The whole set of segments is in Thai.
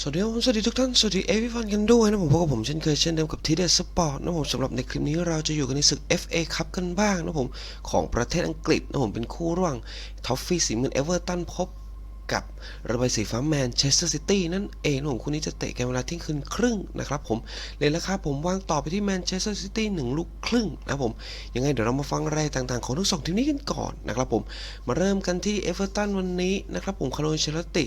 สวัสดีครับผมสวัสดีทุกท่าน สวัสดีเอวิฟันกันด้วยนะผมพบกับผมเช่นเคยเช่นเดิมกับทีเดสปอร์ตนะผมสำหรับในคลิปนี้เราจะอยู่กันในศึก FA คัพกันบ้างนะผม ของประเทศอังกฤษนะผมเป็นคู่ระหว่างท็อฟฟี่สีเงินเอเวอร์ตันพบ กับระบายสีฟ้าแมนเชสเตอร์ซิตี้นั่นเองนะผมคู่นี้จะเตะกันเวลาเที่ยงคืนครึ่งนะครับผมเลยราคาผมวางต่อไปที่แมนเชสเตอร์ซิตี้หนึ่งลูกครึ่งนะผม ยังไงเดี๋ยวเรามาฟังรายต่างๆ ของทั้งสองทีมนี้กันก่อนนะครับผม มาเริ่มกันที่เอเวอร์ตันวันนี้นะครับผมคาร์โลเชลติ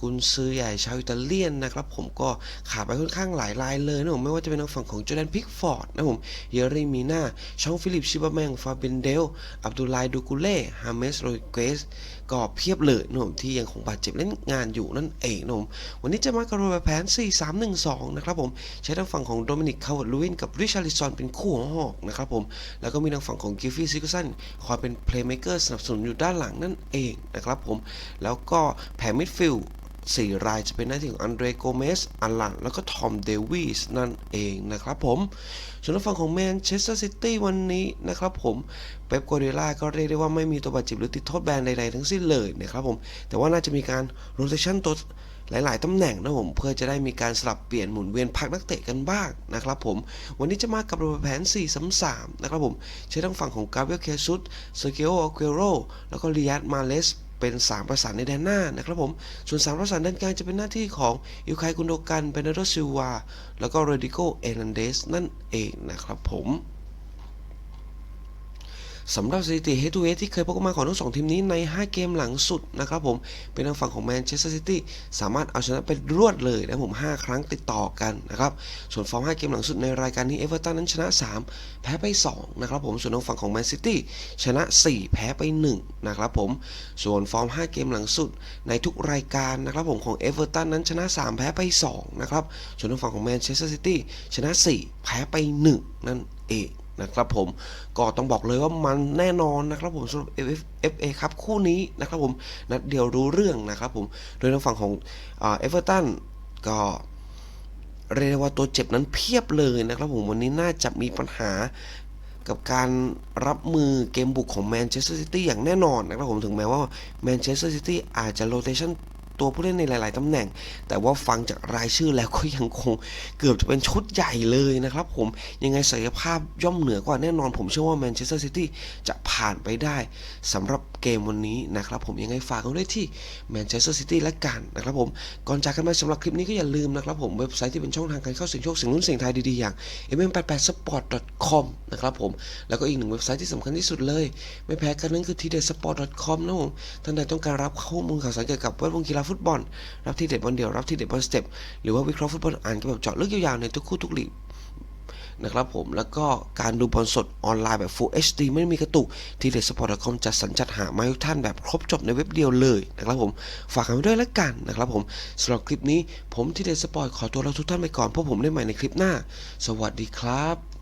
กุนซือใหญ่ชาวอิตาเลียนนะครับผมก็ขาดไปค่อนข้างหลายรายเลยนะผมไม่ว่าจะเป็นทางฝั่งของจอแดนพิกฟอร์ดนะผมเยอริมีนาชองฟิลิปชิบาแมงฟาเบนเดลอับดุลไลดูกุเล่ฮาเมสโรยเกสก็เพียบเลยนะผมที่ยังคงบาดเจ็บเล่นงานอยู่นั่นเองนะผมวันนี้จะมากับรูปแบบแผน 4-3-1-2 นะครับผม ใช้ทางฝั่งของโดมินิกคาวาร์ลูวินกับริชาริซอนเป็นคู่หอกนะครับผม แล้วก็มีทางฝั่งของกิฟฟี่ซิกสันคอยเป็นเพลย์เมคเกอร์สนับสนุนอยู่ด้านหลังนั่นเองนะครับผม แล้วก็แผนมิดฟิลด์ สี่รายจะเป็นหน้าที่ของอันเดรโกเมสอัลลันแล้วก็ทอมเดวิสนั่นเองนะครับผมส่วนทางฝั่งของแมนเชสเตอร์ซิตี้วันนี้นะครับผมเป๊ปกัวเดล่าก็เรียกได้ว่าไม่มีตัวบาดเจ็บหรือติดโทษแบนใดๆทั้งสิ้นเลยนะครับผมแต่ว่าน่าจะมีการโรเ t ชันตัวหลาย ๆ ตำแหน่งนะผมเพื่อจะได้มีการสลับเปลี่ยนหมุนเวียนพักนักเตะกันบ้างนะครับผม วันนี้จะมากับระบบแผน 4-3-3 นะครับผม ใช้ทั้งฝั่งของกาเบรียลเคซุสเซอร์เกโออาเกโรแล้วก็ริยัตมาเลส เป็น 3 ประสานในแดนหน้านะครับผม ส่วน 3 ประสานด้านกลางจะเป็นหน้าที่ของอิวไคกุนโดกันเบเนโดซิวา แล้วก็โรดิโก เอรันเดสนั่นเองนะครับผม สำหรับสถิติ Head to h e ที่เคยพบกันมาของทั้งสองทีมนี้ใน 5 เกมหลังสุดนะครับผม เป็นทางฝั่งของแมนเชสเตอร์ซิตี้สามารถเอาชนะไปรวดเลยนะผม 5 ครั้งติดต่อกันนะครับ ส่วนฟอร์ม 5 เกมหลังสุดในรายการนี้เอเวอร์ตันนั้นชนะ 3 แพ้ไป 2 นะครับผม ส่วนทางฝั่งของแมนซิตี้ชนะ 4 แพ้ไป 1 นะครับผม ส่วนฟอร์ม 5 เกมหลังสุดในทุกรายการนะครับผมของเอเวอร์ตันนั้นชนะ 3 แพ้ไป 2 นะครับ ส่วนทางฝั่งของแมนเชสเตอร์ซิตี้ชนะ 4 แพ้ไป 1 นั่นเอง นะครับผมก็ต้องบอกเลยว่ามันแน่นอนนะครับผมสำหรับ FA ครับคู่นี้นะครับผมนัดเดียวรู้เรื่องนะครับผมโดยทางฝั่งของเอเวอร์ตันก็เรียกว่าตัวเจ็บนั้นเพียบเลยนะครับผมวันนี้น่าจะมีปัญหากับการรับมือเกมบุกของแมนเชสเตอร์ซิตี้อย่างแน่นอนนะครับผมถึงแม้ว่าแมนเชสเตอร์ซิตี้อาจจะโรเตชัน ตัวผู้เล่นในหลาย ๆตำแหน่ง แต่ว่าฟังจากรายชื่อแล้วก็ยังคงเกือบจะเป็นชุดใหญ่เลยนะครับผมยังไงศักยภาพย่อมเหนือกว่าแน่นอน ผมเชื่อว่าแมนเชสเตอร์ซิตี้จะผ่านไปได้สำหรับเกมวันนี้นะครับผมยังไงฝากกันด้วยที่แมนเชสเตอร์ซิตี้และกันนะครับผมก่อนจากกันไปสำหรับคลิปนี้ก็อย่าลืมนะครับผมเว็บไซต์ที่เป็นช่องทางการเข้าสี่ยงโชคเสี่ยงลุ้นเสี่ยงทายดีๆอย่าง mm88sport.com นะครับผมแล้วก็อีกหนึ่งเว็บไซต์ที่สำคัญที่สุดเลย ไม่แพ้กันนั่นคือ tdsport.com นะผมท่านใดต้องการรับข้อมูลข่าวสารเกี่ยวกับแวดวงกีฬาฟุตบอล รับที่เด็ดบอลเดียว รับที่เด็ดบอลสเต็ป หรือว่าวิเคราะห์ฟุตบอลอ่านกันแบบเจาะลึกยาวๆในทุกคู่ทุกลีกนะครับผม แล้วก็การดูบอลสดออนไลน์แบบ Full HD ไม่มีกระตุก ที่เด็ดสปอร์ตคอมจัดสรรจัดหามาให้ทุกท่านแบบครบจบในเว็บเดียวเลยนะครับผม ฝากกันไว้ด้วยแล้วกันนะครับผมสำหรับคลิปนี้ผมที่เด็ดสปอร์ตขอตัวเราทุกท่านไปก่อนพบผมได้ใหม่ในคลิปหน้า สวัสดีครับ